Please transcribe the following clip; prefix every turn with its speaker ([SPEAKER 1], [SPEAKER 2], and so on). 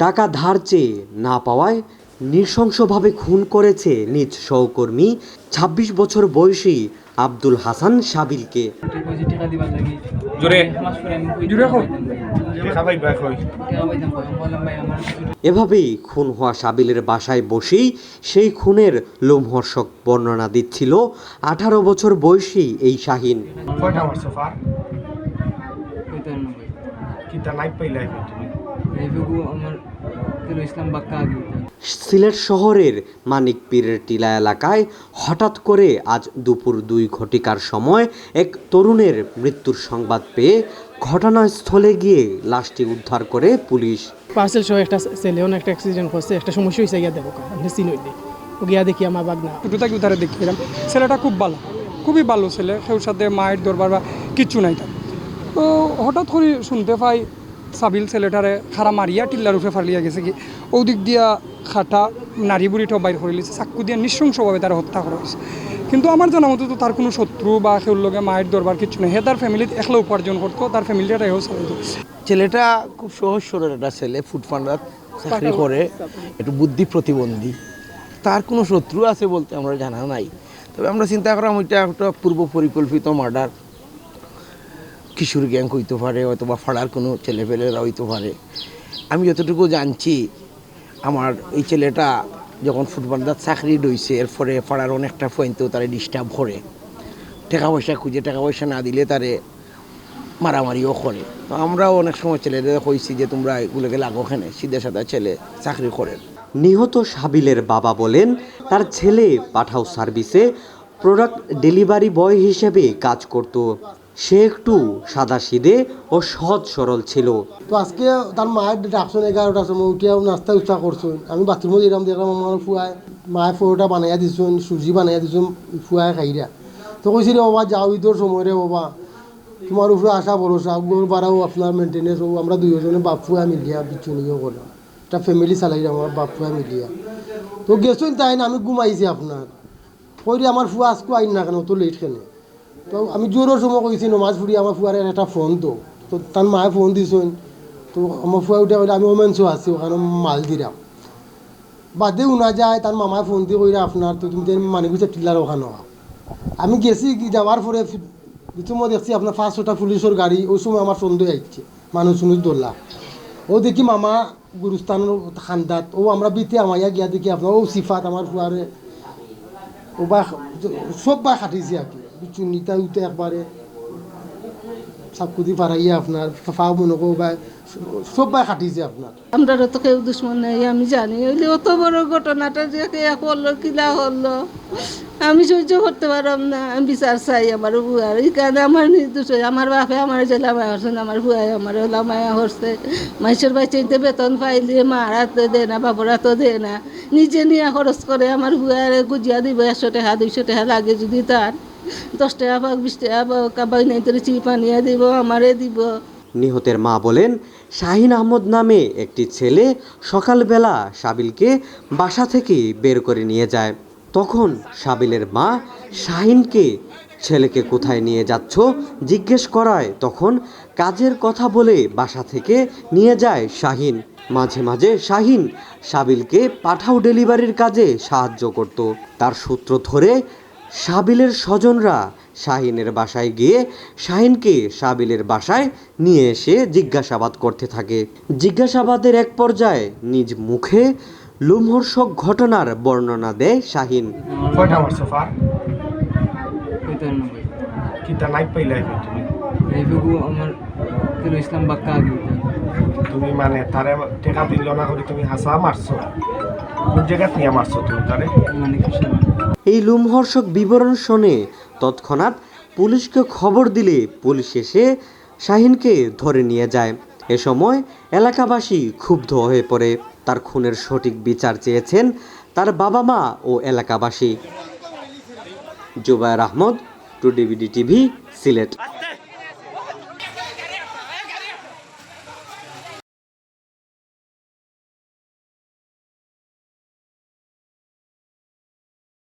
[SPEAKER 1] টাকা ধার চেয়ে না পাওয়ায় নৃশংসভাবে খুন করেছে নিজ সহকর্মী। ২৬ বছর বয়সী আব্দুল হাসান সাবিলকে। এভাবেই খুন হওয়া সাবিলের বাসায় বসেই সেই খুনের লোমহর্ষক বর্ণনা দিচ্ছিল আঠারো বছর বয়সী এই শাহিন।
[SPEAKER 2] কয়টা
[SPEAKER 3] আমার ইসলাম বাক্কা আগে
[SPEAKER 1] সিলেট শহরের মানিক পীরের টিলা এলাকায় হঠাৎ করে আজ দুপুর দুই ঘটিকার সময় এক তরুণের মৃত্যুর সংবাদ পেয়ে ঘটনাস্থলে গিয়ে লাশটি উদ্ধার করে পুলিশ।
[SPEAKER 4] পার্সেল সহ একটা ছেলেও একটা অ্যাক্সিডেন্ট করছে একটা সমস্যা হয়েছে গিয়া দেবো আপনি চিনই দিই ও গিয়া দেখি আমার বাগনা।
[SPEAKER 5] ছোটো থাকি উধারে দেখিলাম ছেলেটা খুব ভালো খুবই ভালো ছেলে কেউ সাথে মায়ের দরবার বা কিচ্ছু নাই তার। তো হঠাৎ করে শুনতে পাই সাবিল ছেলেটারে খারা মারিয়া টিল্লার উঠে ফালিয়া গেছে কি। ওদিক দিয়া খাটা নারী বুড়িটাও বাইর করে লিছে চাক্কু দিয়ে নৃশংসভাবে তারা হত্যা করা হয়েছে কিন্তু আমার জানা মতো তো তার কোনো শত্রু বা সেওর লগে মায়ের দরবার কিছু নেই হে তার ফ্যামিলিতে একলা উপার্জন করতো তার ফ্যামিলিটা এও চালাইতো
[SPEAKER 6] ছেলেটা খুব সহজ সরল একটা ছেলে ফুটপান্ডার চাকরি করে একটু বুদ্ধি প্রতিবন্ধী তার কোনো শত্রু আছে বলতে আমরা জানা নাই। তবে আমরা চিন্তা করলাম ওইটা একটা পূর্ব পরিকল্পিত মার্ডার কিশোর গ্যাং হইতে পারে, অথবা ফাড়ার কোনো ছেলেপেলেরা হইতে পারে। আমি যতটুকু জানছি, আমার এই ছেলেটা যখন ফুটবলার চাকরি রয়েছে এরপরে ফাড়ার অনেকটা পয়েন্টেও তারা ডিস্টার্ব করে। টাকা পয়সা খুঁজে, টাকা পয়সা না দিলে তারে মারামারিও করে। তো আমরাও অনেক সময় ছেলেদের কইছি যে, তোমরা এগুলোকে লাগো ওখানে সিধে সাদা ছেলে চাকরি করেন।
[SPEAKER 1] নিহত সাবিলের বাবা বলেন, তার ছেলে পাঠাও সার্ভিসে, প্রোডাক্ট ডেলিভারি বয় হিসেবে কাজ করত। সে একটু সাদা সাদাসিধে ও সহজ সরল ছিল।
[SPEAKER 7] তো আজকে তার মায়ের ডাকছেন এগারোটার সময় উঠিয়া নাস্তা উচ্চা করছেন আমি বাথরুমে দিলাম দেখলাম আমার ফুয়ায় মায়ে ফোরোটা বানাইয়া দিছেন সুজি বানাইয়া দিছেন ফুয়ায় খাইরা তো কইছি রে বাবা যাও ঈদের সময় রে বাবা তোমার উপরে আশা ভরসা গোর বাড়াও আপনার মেনটেনেন্স হোক আমরা দুইজনে বাপ ফুয়া মিলিয়া বিচ্ছু নিয়েও করলাম একটা ফ্যামিলি চালাই আমার বাপ ফুয়া মিলিয়া। তো গেছেন তাই না আমি ঘুমাইছি আপনার কইরে আমার ফুয়া আজকে আইন না কেন তো লেট কেন? তো আমি জোরের সময় কইছি নমাজ ফুরি আমার ফুয়ারে একটা ফোন তো তো তার মায়ে ফোন দিছেন। তো আমার ফুয়া উঠে কইলে আমি ওমেন্সও আছি ওখানে মাল দিলাম বাদে উনা যায় তার মামায় ফোন দিয়ে কইরা আপনার তো তুমি মানে গুছে টিলার ওখানে আমি গেছি যাওয়ার পরে সময় দেখছি আপনার পাঁচ ছটা পুলিশের গাড়ি ওই সময় আমার সন্দেহ আসছে মানুষ শুনুষ দোল্লা ও দেখি মামা গুরুস্থানের খান্দাত, ও আমরা বিতে আমাইয়া গিয়া দেখি আপনার ও সিফাত আমার ফুয়ারে ও বা সব বা খাটিছে আর কি চুনিটা উঠে একবারে সাপকুদি পারাইয়া আপনার মনে বা সব বা খাটিছে আপনার।
[SPEAKER 8] আমরা তো কেউ দুশ্মন নেই, আমি জানি ওইলে অত বড় ঘটনাটা যে কে করল কিলা হলো, আমি সহ্য করতে পারলাম না, আমি বিচার চাই আমার বুয়ার, এই কারণে আমার নির্দোষ আমার বাপে আমার যে লামায়া হরছেন আমার বুয়াই আমার লামায়া হরছে মাইসের বাচ্চাইতে বেতন পাইলে মারা তো দে না বাবরা তো দে না নিজে নিয়ে খরচ করে আমার বুয়ারে গুজিয়া দিব, একশো টাকা, দুইশো টাকা লাগে যদি তার। দশ টাকা পাক, বিশ টাকা পাক কাবাই নাই তোর চিপ দিব, আমারে দিব।
[SPEAKER 1] নিহতের মা বলেন, শাহিন আহমদ নামে একটি ছেলে সকালবেলা সাবিলকে বাসা থেকে বের করে নিয়ে যায়। তখন সাবিলের মা শাহিনকে, ছেলেকে কোথায় নিয়ে যাচ্ছ? জিজ্ঞেস করায়। তখন কাজের কথা বলে বাসা থেকে নিয়ে যায় শাহিন। মাঝে মাঝে শাহিন সাবিলকে পাঠাও ডেলিভারির কাজে সাহায্য করত। তার সূত্র ধরে সাবিলের স্বজনরা শাহিনের বাসায় গিয়ে শাহিনকে সাবিলের বাসায় নিয়ে এসে জিজ্ঞাসাবাদ করতে থাকে। জিজ্ঞাসাবাদের এক পর্যায়ে নিজ মুখে লোমহর্ষক ঘটনার বর্ণনা দেয় শাহিন।
[SPEAKER 2] কয়টা কিতা পাইলাই তুমি?
[SPEAKER 3] আমার ইসলাম বাক্কা আগে
[SPEAKER 2] তুমি মানে তারে টাকা দিল না করে তুমি হাসা মারছো। কোন জায়গাত নিয়ে মারছো তুমি তারে?
[SPEAKER 1] এই লোমহর্ষক বিবরণ শুনে তৎক্ষণাৎ পুলিশকে খবর দিলে পুলিশ এসে শাহিনকে ধরে নিয়ে যায়। এ সময় এলাকাবাসী ক্ষুব্ধ হয়ে পড়ে। তার খুনের সঠিক বিচার চেয়েছেন তার বাবা মা ও এলাকাবাসী। Jubayer Ahmad, two DVD TV, Sylhet.